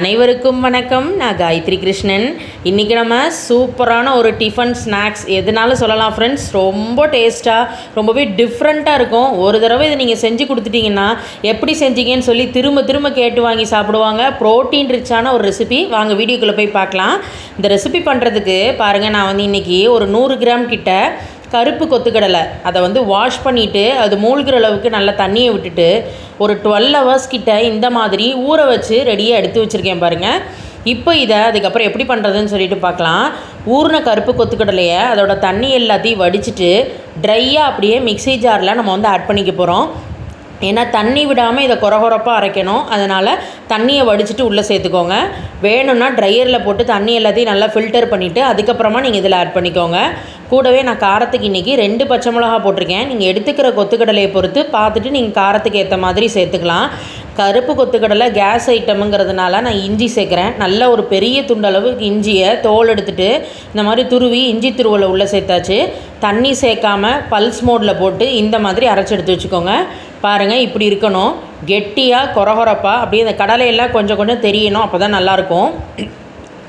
அனைவருக்கும் வணக்கம். நான் காயத்ரி கிருஷ்ணன். இன்றைக்கி நம்ம சூப்பரான ஒரு டிஃபன் ஸ்நாக்ஸ் எதுனாலும் சொல்லலாம் ஃப்ரெண்ட்ஸ் ரொம்ப டேஸ்ட்டாக ரொம்பவே டிஃப்ரெண்ட்டாக இருக்கும். ஒரு தடவை இதை நீங்கள் செஞ்சு கொடுத்துட்டிங்கன்னா எப்படி செஞ்சீங்கன்னு சொல்லி திரும்ப திரும்ப கேட்டு வாங்கி சாப்பிடுவாங்க. ப்ரோட்டீன் ரிச்சான ஒரு ரெசிபி வாங்க வீடியோக்குள்ளே போய் பார்க்கலாம். இந்த ரெசிபி பண்ணுறதுக்கு பாருங்கள் நான் வந்து இன்றைக்கி ஒரு நூறு கிராம் கிட்ட கருப்பு கொத்துக்கடலை. அதை வந்து வாஷ் பண்ணிவிட்டு அது மூழ்கிற அளவுக்கு நல்லா தண்ணியை விட்டுட்டு ஒரு டுவெல் ஹவர்ஸ் கிட்ட இந்த மாதிரி ஊற வச்சு ரெடியாக எடுத்து வச்சுருக்கேன் பாருங்கள் இப்போ இதை அதுக்கப்புறம் எப்படி பண்ணுறதுன்னு சொல்லிட்டு பார்க்கலாம். ஊறின கருப்பு கொத்துக்கடலையை அதோட தண்ணி எல்லாத்தையும் வடிச்சிட்டு ட்ரையாக அப்படியே மிக்ஸி ஜாரில் நம்ம வந்து ஆட் பண்ணிக்க போகிறோம் ஏன்னா தண்ணி விடாமல் இதை குறகுறப்பாக அரைக்கணும். அதனால் தண்ணியை வடிச்சிட்டு உள்ளே சேர்த்துக்கோங்க. வேணும்னா ட்ரையரில் போட்டு தண்ணி எல்லாத்தையும் நல்லா ஃபில்டர் பண்ணிவிட்டு அதுக்கப்புறமா நீங்கள் இதில் ஆட் பண்ணிக்கோங்க. கூடவே நான் காரத்துக்கு இன்றைக்கி ரெண்டு பச்சை மிளகா போட்டிருக்கேன். நீங்கள் எடுத்துக்கிற கொத்துக்கடலையை பொறுத்து பார்த்துட்டு நீங்கள் காரத்துக்கு ஏற்ற மாதிரி சேர்த்துக்கலாம். கருப்பு கொத்துக்கடலை கேஸ் ஐட்டமுங்கிறதுனால நான் இஞ்சி சேர்க்குறேன். நல்ல ஒரு பெரிய துண்டளவு இஞ்சியை தோல் எடுத்துகிட்டு இந்த மாதிரி துருவி இஞ்சி துருவலை உள்ளே சேர்த்தாச்சு. தண்ணி சேர்க்காம பல்ஸ் மோடில் போட்டு இந்த மாதிரி அரைச்சி எடுத்து வச்சுக்கோங்க. பாருங்கள் இப்படி இருக்கணும். கெட்டியாக கொரகொரப்பாக அப்படியே இந்த கடலையெல்லாம் கொஞ்சம் கொஞ்சம் தெரியணும் அப்போ தான் நல்லாயிருக்கும்.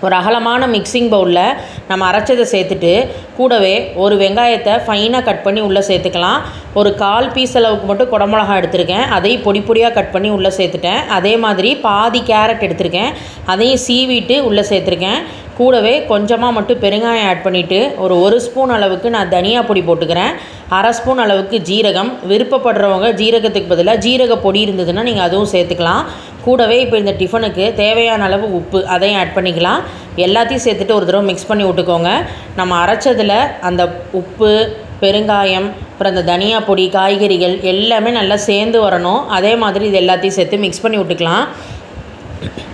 ஒரு அகலமான மிக்சிங் பவுலில் நம்ம அரைச்சதை சேர்த்துட்டு கூடவே ஒரு வெங்காயத்தை ஃபைனாக கட் பண்ணி உள்ளே சேர்த்துக்கலாம். ஒரு கால் பீஸ் அளவுக்கு மட்டும் குடமிளகா எடுத்திருக்கேன். அதையும் பொடி பொடியாக கட் பண்ணி உள்ளே சேர்த்துட்டேன். அதே மாதிரி பாதி கேரட் எடுத்திருக்கேன். அதையும் சீவிட்டு உள்ளே சேர்த்துருக்கேன். கூடவே கொஞ்சமாக மட்டும் பெருங்காயம் ஆட் பண்ணிவிட்டு ஒரு ஒரு ஸ்பூன் அளவுக்கு நான் தனியா பொடி போட்டுக்கிறேன். அரை ஸ்பூன் அளவுக்கு ஜீரகம். விருப்பப்படுறவங்க ஜீரகத்துக்கு பதிலாக ஜீரக பொடி இருந்ததுன்னா நீங்கள் அதுவும் சேர்த்துக்கலாம். கூடவே இப்போ இந்த டிஃபனுக்கு தேவையான அளவு உப்பு அதையும் ஆட் பண்ணிக்கலாம். எல்லாத்தையும் சேர்த்துட்டு ஒரு தடவை மிக்ஸ் பண்ணி விட்டுக்கோங்க. நம்ம அரைச்சதில் அந்த உப்பு பெருங்காயம் அப்புறம் அந்த தனியா பொடி காய்கறிகள் எல்லாமே நல்லா சேர்ந்து வரணும். அதே மாதிரி இது எல்லாத்தையும் சேர்த்து மிக்ஸ் பண்ணி விட்டுக்கலாம்.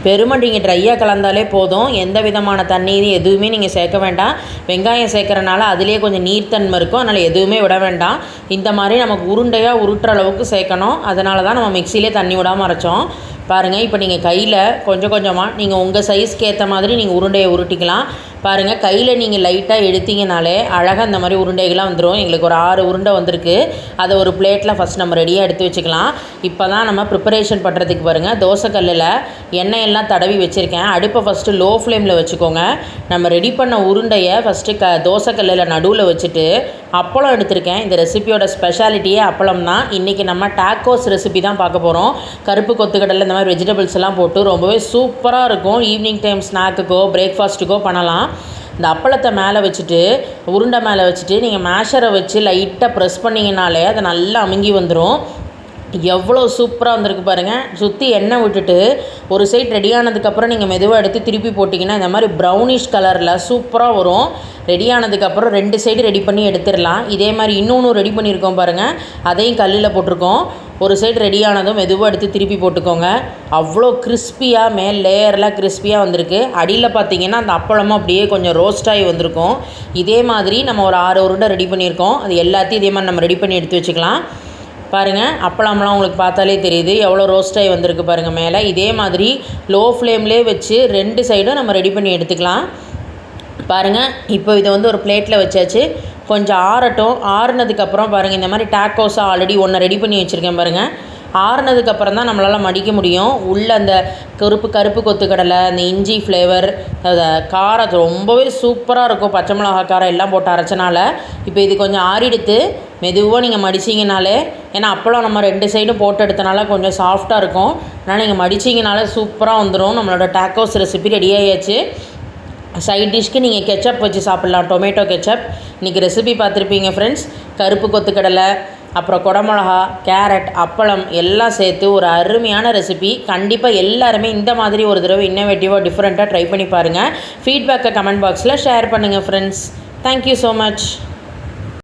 பெருமை நீங்கள் ட்ரையாக கலந்தாலே போதும். எந்த விதமான தண்ணீர் எதுவுமே நீங்கள் சேர்க்க வேண்டாம். வெங்காயம் சேர்க்குறனால அதுலேயே கொஞ்சம் நீர்த்தன்மை இருக்கும். அதனால் எதுவுமே விட வேண்டாம். இந்த மாதிரி நமக்கு உருண்டையாக உருட்டுற அளவுக்கு சேர்க்கணும். அதனால தான் நம்ம மிக்சிலே தண்ணி விடாமல் அரைச்சோம். பாருங்கள் இப்போ நீங்கள் கையில் கொஞ்சம் கொஞ்சமாக நீங்கள் உங்கள் சைஸ்க்கு ஏற்ற மாதிரி நீங்கள் உருண்டையை உருட்டிக்கலாம். பாருங்கள் கையில் நீங்கள் லைட்டாக எடுத்தீங்கனாலே அழகாக அந்த மாதிரி உருண்டைகள்லாம் வந்துடும் எங்களுக்கு ஒரு ஆறு உருண்டை வந்திருக்கு. அதை ஒரு பிளேட்டில் ஃபஸ்ட் நம்ம ரெடியாக எடுத்து வச்சுக்கலாம். இப்போ தான் நம்ம ப்ரிப்பரேஷன் பண்ணுறதுக்கு பாருங்கள் தோசைக்கல்லில் எண்ணெய் எல்லாம் தடவி வச்சுருக்கேன். அடுப்பை ஃபஸ்ட்டு லோ ஃப்ளேமில் வச்சுக்கோங்க. நம்ம ரெடி பண்ண உருண்டையை ஃபஸ்ட்டு க தோசைக்கல்லில் நடுவில் வச்சுட்டு அப்பளம் எடுத்திருக்கேன். இந்த ரெசிபியோட ஸ்பெஷாலிட்டியே அப்பளம் தான். இன்றைக்கி நம்ம டாக்கோஸ் ரெசிபி தான் பார்க்க போகிறோம் கருப்பு கொத்துக்கடலை இந்த மாதிரி வெஜிடபிள்ஸ் எல்லாம் போட்டு ரொம்பவே சூப்பராக இருக்கும். ஈவினிங் டைம் ஸ்நாக்குக்கோ பிரேக்ஃபாஸ்ட்டுக்கோ பண்ணலாம். இந்த அப்பளத்தை மேலே வச்சுட்டு உருண்டை மேலே வச்சுட்டு நீங்கள் மேஷரை வச்சு லைட்டாக ப்ரெஸ் பண்ணிங்கனாலே அது நல்லா அமுங்கி வந்துடும் எவ்வளோ சூப்பராக வந்திருக்கு பாருங்கள் சுற்றி எண்ணெய் விட்டுட்டு ஒரு சைட் ரெடி ஆனதுக்கப்புறம் நீங்கள் மெதுவாக எடுத்து திருப்பி போட்டிங்கன்னா இந்த மாதிரி ப்ரௌனிஷ் கலரில் சூப்பராக வரும். ரெடி ஆனதுக்கப்புறம் ரெண்டு சைடு ரெடி பண்ணி எடுத்துடலாம். இதே மாதிரி இன்னொன்று ரெடி பண்ணியிருக்கோம் பாருங்கள் அதையும் கல்லில் போட்டிருக்கோம். ஒரு சைடு ரெடி ஆனதும் மெதுவாக எடுத்து திருப்பி போட்டுக்கோங்க. அவ்வளோ கிறிஸ்பியாக மேல் லேயர்லாம் கிறிஸ்பியாக வந்திருக்கு. அடியில் பார்த்தீங்கன்னா அந்த அப்பளமும் அப்படியே கொஞ்சம் ரோஸ்டாகி வந்திருக்கும். இதே மாதிரி நம்ம ஒரு ஆறு உருண்டை ரெடி பண்ணியிருக்கோம். அது எல்லாத்தையும் இதே மாதிரி நம்ம ரெடி பண்ணி எடுத்து வச்சுக்கலாம். பாருங்கள் அப்பளம்லாம் உங்களுக்கு பார்த்தாலே தெரியுது. எவ்வளோ ரோஸ்டாகி வந்திருக்கு பாருங்கள் மேலே. இதே மாதிரி லோ ஃப்ளேம்லேயே வச்சு ரெண்டு சைடும் நம்ம ரெடி பண்ணி எடுத்துக்கலாம். பாருங்கள் இப்போ இதை வந்து ஒரு பிளேட்டில் வச்சாச்சு. கொஞ்சம் ஆறட்டும். ஆறுனதுக்கப்புறம் பாருங்கள் இந்த மாதிரி டேக்கோஸாக ஆல்ரெடி ஒன்று ரெடி பண்ணி வச்சுருக்கேன் பாருங்கள் ஆறுனதுக்கப்புறம் தான் நம்மளால் மடிக்க முடியும். உள்ளே அந்த கருப்பு கருப்பு கொத்துக்கடலை அந்த இஞ்சி ஃப்ளேவர் அதை காரம் ரொம்பவே சூப்பராக இருக்கும். பச்சை மிளகா காரம் எல்லாம் போட்டு அரைச்சனால. இப்போ இது கொஞ்சம் ஆறிடுத்து. மெதுவாக நீங்கள் மடிச்சிங்கனாலே ஏன்னா அப்பளம் நம்ம ரெண்டு சைடும் போட்டு எடுத்தனால கொஞ்சம் சாஃப்டாக இருக்கும். ஆனால் நீங்கள் மடிச்சிங்கனாலே சூப்பராக வந்துடும் நம்மளோட டாக்கோஸ் ரெசிபி ரெடி ஆயாச்சு. சைட் டிஷ்க்கு நீங்கள் கெச்சப் வச்சு சாப்பிட்லாம். டொமேட்டோ கெச்சப் இன்றைக்கி ரெசிபி பார்த்துருப்பீங்க ஃப்ரெண்ட்ஸ் கருப்பு கொத்துக்கடலை அப்புறம் குடமிளகா கேரட் அப்பளம் எல்லாம் சேர்த்து ஒரு அருமையான ரெசிபி கண்டிப்பாக எல்லாருமே இந்த மாதிரி ஒரு தடவை இன்னோவேட்டிவாக டிஃப்ரெண்ட்டாக ட்ரை பண்ணி பாருங்கள் ஃபீட்பேக்கை கமெண்ட் பாக்ஸில் ஷேர் பண்ணுங்கள் ஃப்ரெண்ட்ஸ் தேங்க்யூ ஸோ மச்